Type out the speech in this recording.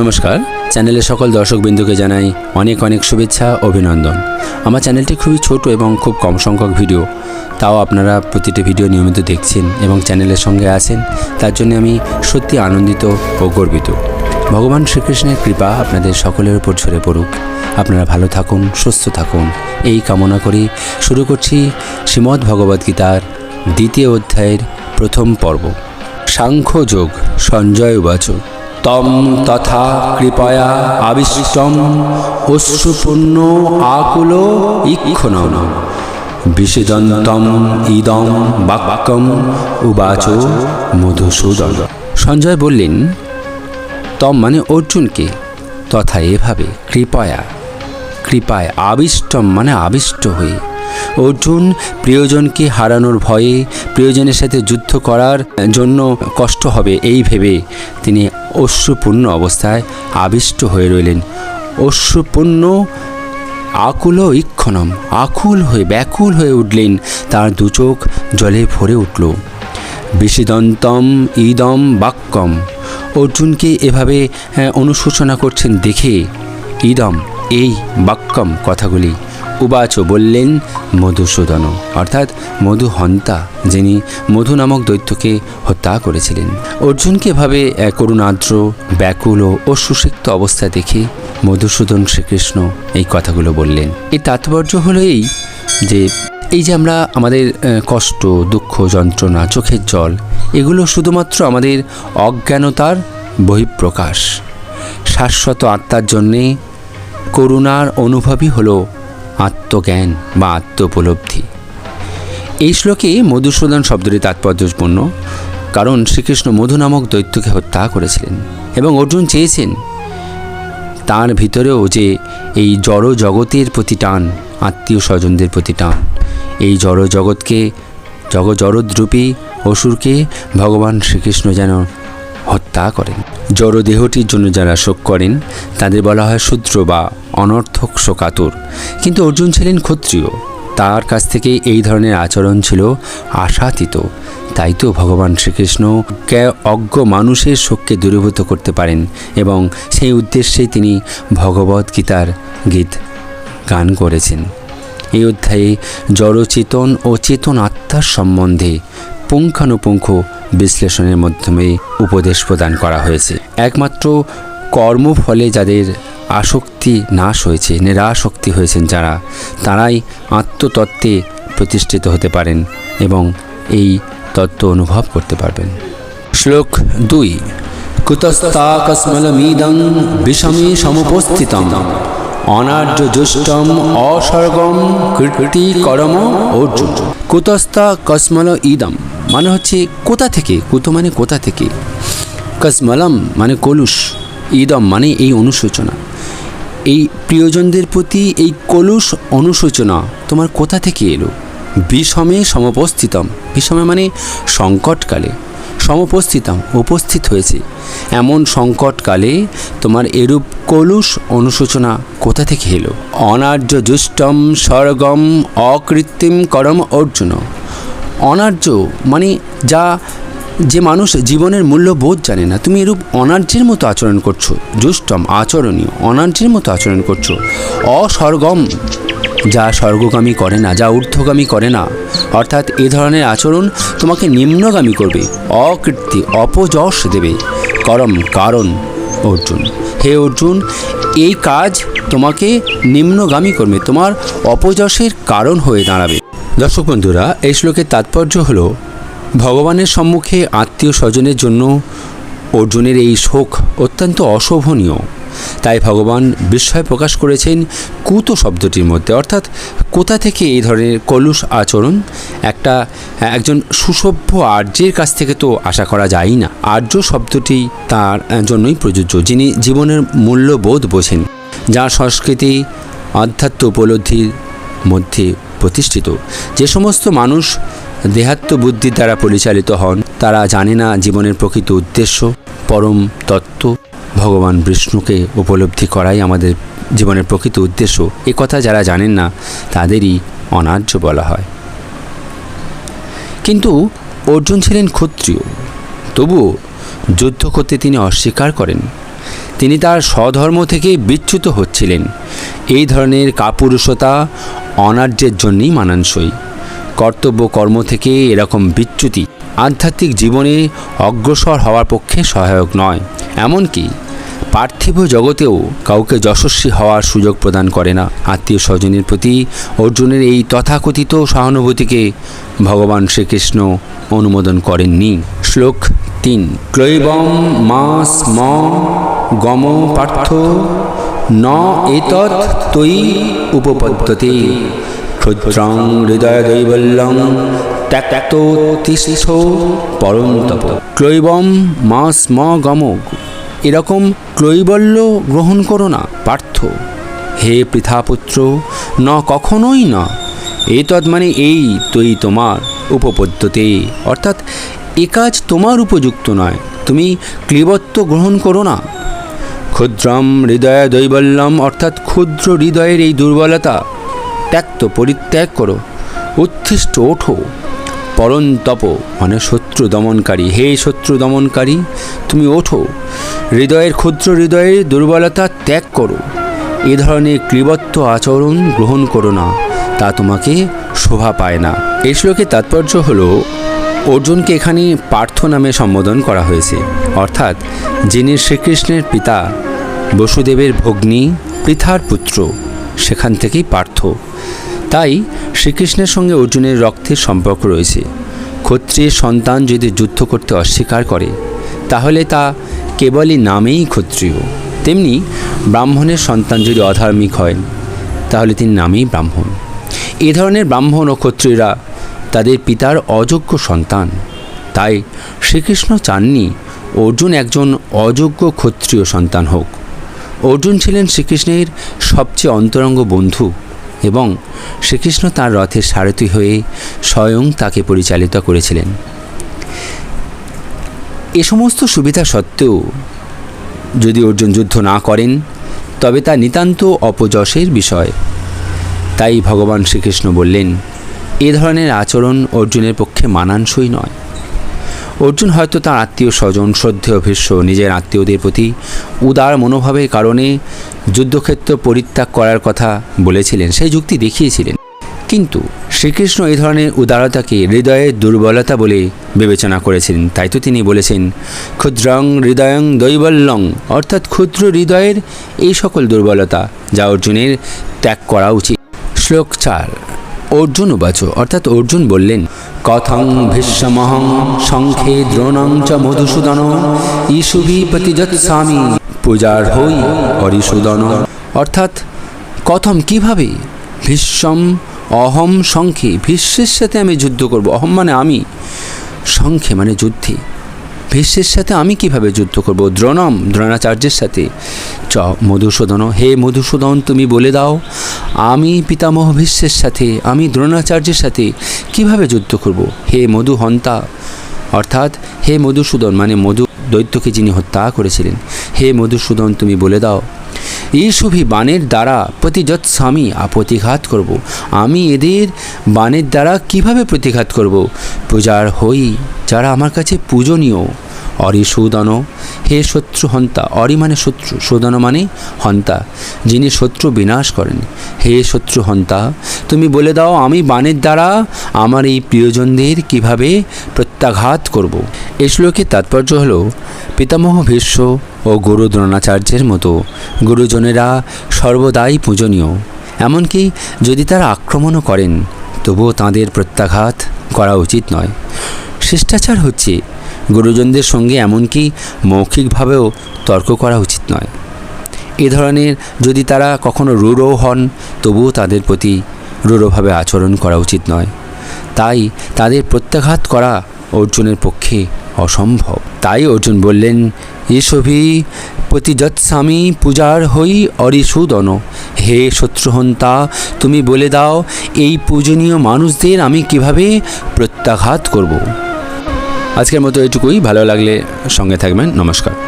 নমস্কার। চ্যানেলের সকল দর্শকবৃন্দুকে জানাই অনেক অনেক শুভেচ্ছা, অভিনন্দন। আমার চ্যানেলটি খুবই ছোট এবং খুব কম সংখ্যক ভিডিও, তাও আপনারা প্রতিটি ভিডিও নিয়মিত দেখছেন এবং চ্যানেলের সঙ্গে আছেন, তার জন্য আমি সত্যি আনন্দিত ও গর্বিত। ভগবান শ্রীকৃষ্ণের কৃপা আপনাদের সকলের উপর ঝরে পড়ুক। আপনারা ভালো থাকুন, সুস্থ থাকুন। এই কামনা করি শুরু করছি শ্রীমদ্ ভগবদ্গীতার দ্বিতীয় অধ্যায়ের প্রথম পর্ব। সাংখ্যযোগ সঞ্জয় উবাচ। তম তথা কৃপয়া আবিষ্টম অশ্রুপূর্ণ আকুল ইক্ষণ বিষিদন্তম ইদম বাক্যম উবাচ মধুসূদন। সঞ্জয় বললেন তম মানে অর্জুনকে, তথা এভাবে কৃপয়া, কৃপায় আবিষ্টম মানে আবিষ্ট হয়ে অর্জুন, প্রিয়জনকে হারানোর ভয়ে প্রিয়জনের সাথে যুদ্ধ করার জন্য কষ্ট হবে এই ভেবে তিনি অশ্রুপূর্ণ অবস্থায় আবিষ্ট হয়ে রইলেন। অশ্রুপূর্ণ আকুল ইক্ষণম, আকুল হয়ে ব্যাকুল হয়ে উঠলেন। তার দু চোখ জলে ভরে উঠল। বিষিদন্তম ইদম বাক্যম, অর্জুনকে এভাবে অনুশোচনা করছেন দেখে। ইদম, এই বাক্যম কথাগুলি। উবাচ বললেন, মধুসূদন, অর্থাৎ মধুহন্তা, যিনি মধু নামক দৈত্যকে হত্যা করেছিলেন। অর্জুনকে ভাবে করুণাদ্র ব্যাকুল ও সুসিক্ত অবস্থা দেখে মধুসূদন শ্রীকৃষ্ণ এই কথাগুলো বললেন। এর তাৎপর্য হলো এই যে এই যে আমরা আমাদের কষ্ট, দুঃখ, যন্ত্রণা, চোখের জল, এগুলো শুধুমাত্র আমাদের অজ্ঞানতার বহিঃপ্রকাশ। শাশ্বত আত্মার জন্যে করুণার অনুভবই হলো আত্মজ্ঞান বা আত্ম উপলব্ধি এই শ্লোকে মধুসূদন শব্দটি তাৎপর্যপূর্ণ, কারণ শ্রীকৃষ্ণ মধু নামক দৈত্যকে হত্যা করেছিলেন এবং অর্জুন চেয়েছেন তার ভিতরেও যে এই জড় জগতের প্রতি টান, আত্মীয় স্বজনদের প্রতি টান, এই জড় জগৎকে জগ জড়দ্রূপী অসুরকে ভগবান শ্রীকৃষ্ণ যেন হত্যা করেন। জড় দেহটির জন্য যারা শোক করেন, তাদের বলা হয় শূদ্র বা অনর্থক শোকাতুর। কিন্তু অর্জুন ছিলেন ক্ষত্রিয়। তার কাছ থেকে এই ধরনের আচরণ ছিল আশাতীত। তাই তো ভগবান শ্রীকৃষ্ণ অজ্ঞ মানুষের শোককে দূরীভূত করতে পারেন এবং সেই উদ্দেশ্যেই তিনি ভগবদ গীতার গীত গান করেছেন। এই অধ্যায়ে জড়চেতন ও চেতন আত্মার সম্বন্ধে পুঙ্খানুপুঙ্খ বিশ্লেষণের মাধ্যমে উপদেশ প্রদান করা হয়েছে। একমাত্র কর্মফলে যাদের আসক্তি নাশ হয়েছে, নিরাসক্তি হয়েছেন যারা, তারাই আত্মতত্ত্বে প্রতিষ্ঠিত হতে পারেন এবং এই তত্ত্ব অনুভব করতে পারবেন। শ্লোক দুই, কুতস্তাকস্মলমিদং বিষমে সমুপস্থিতম, অনার্য জুষ্টম অসর্গম কীর্তি করম অর্জুন। কুতস্তা কসমল ইদম মানে হচ্ছে কোথা থেকে? কুত মানে কোথা থেকে? কসমলম মানে কলুষ। ইদম মানে এই অনুশোচনা। এই প্রিয়জনদের প্রতি এই কলুষ অনুশোচনা তোমার কোথা থেকে এলো? বিষমে সমপস্থিতম। বিষমে মানে সংকটকালে। সমপস্থিতম, উপস্থিত হয়েছে। এমন সংকটকালে তোমার এরূপ কলুষ অনুশোচনা কোথা থেকে এলো? অনার্য জুষ্টম স্বর্গম অকৃত্রিম করম অর্জুন। অনার্য মানে যা, যে মানুষ জীবনের মূল্যবোধ জানে না, তুমি এরূপ অনার্যের মতো আচরণ করছ জুষ্টম আচরণীয় অনার্যের মতো আচরণ করছ। অস্বর্গম, যা স্বর্গগামী করে না, যা ঊর্ধ্বগামী করে না, অর্থাৎ এ ধরনের আচরণ তোমাকে নিম্নগামী করবে অকৃতি অপযশ দেবে। করম, কারণ, অর্জুন। হে অর্জুন, এই কাজ তোমাকে নিম্নগামী করবে, তোমার অপযশের কারণ হয়ে দাঁড়াবে। দর্শক বন্ধুরা, এই শ্লোকের তাৎপর্য হল, ভগবানের সম্মুখে আত্মীয় স্বজনের জন্য অর্জুনের এই শোক অত্যন্ত অশোভনীয়। তাই ভগবান বিস্ময় প্রকাশ করেছেন কুত শব্দটির মধ্যে। অর্থাৎ কোথা থেকে এই ধরনের কলুষ আচরণ? একটা, একজন সুসভ্য আর্যের কাছ থেকে তো আশা করা যায় না। আর্য শব্দটি তার জন্যই প্রযোজ্য, যিনি জীবনের মূল্যবোধ বোঝেন, যার সংস্কৃতি আধ্যাত্ম উপলব্ধির মধ্যে প্রতিষ্ঠিত। যে সমস্ত মানুষ দেহাত্ম বুদ্ধির দ্বারা পরিচালিত হন, তারা জানে না জীবনের প্রকৃত উদ্দেশ্য, পরম তত্ত্ব। ভগবান বিষ্ণুকে উপলব্ধি করাই আমাদের জীবনের প্রকৃত উদ্দেশ্য। এ কথা যারা জানেন না, তাদেরই অনার্য বলা হয়। কিন্তু অর্জুন ছিলেন ক্ষত্রিয়। তবুও যুদ্ধ করতে তিনি অস্বীকার করেন। তিনি তার স্বধর্ম থেকে বিচ্যুত হচ্ছিলেন। এই ধরনের কাপুরুষতা অনার্যের জন্যই মানানসই। কর্তব্য কর্ম থেকে এরকম বিচ্যুতি আধ্যাত্মিক জীবনে অগ্রসর হওয়ার পক্ষে সহায়ক নয়। এমনকি পার্থিব জগতেও কাউকে যশস্বী হওয়ার সুযোগ প্রদান করে না। আত্মীয় স্বজনের প্রতি অর্জুনের এই তথাকথিত সহানুভূতিকে ভগবান শ্রীকৃষ্ণ অনুমোদন করেননি। শ্লোক তিন। ক্লৈবম মাস ম গম পার্থ ন এতৎ তৈ উপপদ্যতে। ক্ষুদ্রং হৃদয় দৈবল্যং ত্যাক্ত তিষ্ঠ পরন্তপ ক্লৈবম ম গম। এরকম ক্লৈবল্য গ্রহণ করো না, পার্থ। হে পৃথাপুত্র, ন কখনোই না। এতৎ মানে এই তৈ তোমার উপপদ্যতে। অর্থাৎ এ কাজ তোমার উপযুক্ত নয়। তুমি ক্লিবত্ব গ্রহণ করো না। ক্ষুদ্রম হৃদয় দৈবল্যম, অর্থাৎ ক্ষুদ্র হৃদয়ের এই দুর্বলতা ত্যাক্ত পরিত্যাগ করো উত্থিষ্ট ওঠো, পরন্তপ মানে শত্রু দমনকারী। হে শত্রু দমনকারী, তুমি ওঠো, হৃদয়ের ক্ষুদ্র হৃদয়ের দুর্বলতা ত্যাগ করো, এ ধরনের ক্লিবত্ব আচরণ গ্রহণ করো না, তা তোমাকে শোভা পায় না। এই শ্লোকের তাৎপর্য হলো, অর্জুনকে এখানে পার্থ নামে সম্বোধন করা হয়েছে। অর্থাৎ যিনি শ্রীকৃষ্ণের পিতা বসুদেবের ভগ্নী পৃথার পুত্র সেখান থেকেই পার্থ। তাই শ্রীকৃষ্ণের সঙ্গে অর্জুনের রক্তের সম্পর্ক রয়েছে। ক্ষত্রিয়ের সন্তান যদি যুদ্ধ করতে অস্বীকার করে, তাহলে তা কেবলই নামেই ক্ষত্রিয়। তেমনি ব্রাহ্মণের সন্তান যদি অধার্মিক হয়, তাহলে তিনি নামেই ব্রাহ্মণ। এ ধরনের ব্রাহ্মণ ও ক্ষত্রিয়রা তাদের পিতার অযোগ্য সন্তান। তাই শ্রীকৃষ্ণ চাননি অর্জুন একজন অযোগ্য ক্ষত্রিয় সন্তান হোক। অর্জুন ছিলেন শ্রীকৃষ্ণের সবচেয়ে অন্তরঙ্গ বন্ধু এবং শ্রীকৃষ্ণ তার রথের সারথি হয়ে স্বয়ং তাকে পরিচালিত করেছিলেন। এ সমস্ত সুবিধা সত্ত্বেও যদি অর্জুন যুদ্ধ না করেন, তবে তা নিতান্ত অপযশের বিষয়। তাই ভগবান শ্রীকৃষ্ণ বললেন, এ ধরনের আচরণ অর্জুনের পক্ষে মানানসই নয়। অর্জুন হয়তো তার আত্মীয় স্বজন, শ্রদ্ধেয় ভীষ্ম নিজের আত্মীয়দের প্রতি উদার মনোভাবের কারণে যুদ্ধক্ষেত্র পরিত্যাগ করার কথা বলেছিলেন, সেই যুক্তি দেখিয়েছিলেন। কিন্তু শ্রীকৃষ্ণ এই ধরনের উদারতাকে হৃদয়ের দুর্বলতা বলে বিবেচনা করেছিলেন। তাই তো তিনি বলেছেন, ক্ষুদ্রং হৃদয়ং দৈবল্যং, অর্থাৎ ক্ষুদ্র হৃদয়ের এই সকল দুর্বলতা যা অর্জুনের ত্যাগ করা উচিত। শ্লোক চার। অর্জুন উবাচ, অর্থাৎ অর্জুন বললেন, কথং ভীষ্মহং শঙ্খে দ্রোণং চ মধুসূদন ইসুভি প্রতিযৎস্বামী পূজার হই হরিসূদন। অর্থাৎ কথম কীভাবে? ভীষ্ম অহম শঙ্খে, ভীষ্মের সাথে আমি যুদ্ধ করব। অহম মানে আমি, শঙ্খে মানে যুদ্ধে। ভীষ্মের সাথে আমি কীভাবে যুদ্ধ করব দ্রোণম, দ্রোণাচার্যের সাথে চ, মধুসূদন, হে মধুসূদন, তুমি বলে দাও, আমি পিতামহ ভীষ্মের সাথে, আমি দ্রোণাচার্যের সাথে কীভাবে যুদ্ধ করব হে মধু হন্তা অর্থাৎ হে মধুসূদন মানে মধু দৈত্যকে যিনি হত্যা করেছিলেন, হে মধুসূদন, তুমি বলে দাও এই শুভি বাণের দ্বারা প্রতিযৎ স্বামী প্রতিঘাত করব। আমি এদের বাণের দ্বারা কীভাবে প্রতিঘাত করব। পূজার হই, যারা আমার কাছে পূজনীয়। অরি সুদন, হে শত্রু হন্তা। অরি মানে শত্রু, সুদন মানে হন্তা, যিনি শত্রু বিনাশ করেন। হে শত্রু হন্তা, তুমি বলে দাও, আমি বাণের দ্বারা আমার এই প্রিয়জনদের কীভাবে প্রত্যাঘাত করব। এই শ্লোকের তাৎপর্য হল, পিতামহ ভীষ্ম ও গুরু দ্রোণাচার্যের মতো গুরুজনেরা সর্বদাই পূজনীয়। এমনকি যদি তারা আক্রমণও করেন, তবুও তাঁদের প্রত্যাঘাত করা উচিত নয়। শিষ্টাচার হচ্ছে গুরুজনদের সঙ্গে এমনকি মৌখিকভাবেও তর্ক করা উচিত নয়। এ ধরনের যদি তারা কখনো রূঢ় হন, তবুও তাদের প্রতি রূঢ়ভাবে আচরণ করা উচিত নয়। তাই তাদের প্রত্যাঘাত করা অর্জুনের পক্ষে অসম্ভব। তাই অর্জুন বললেন ইসভি প্রতিযৎস্বামী পূজার হই অরিসুদন। হে শত্রুহন্তা, তুমি বলে দাও, এই পূজনীয় মানুষদের আমি কীভাবে প্রত্যাঘাত করব? আজকের মতো এটুকুই। ভালো লাগলে সঙ্গে থাকবেন। নমস্কার।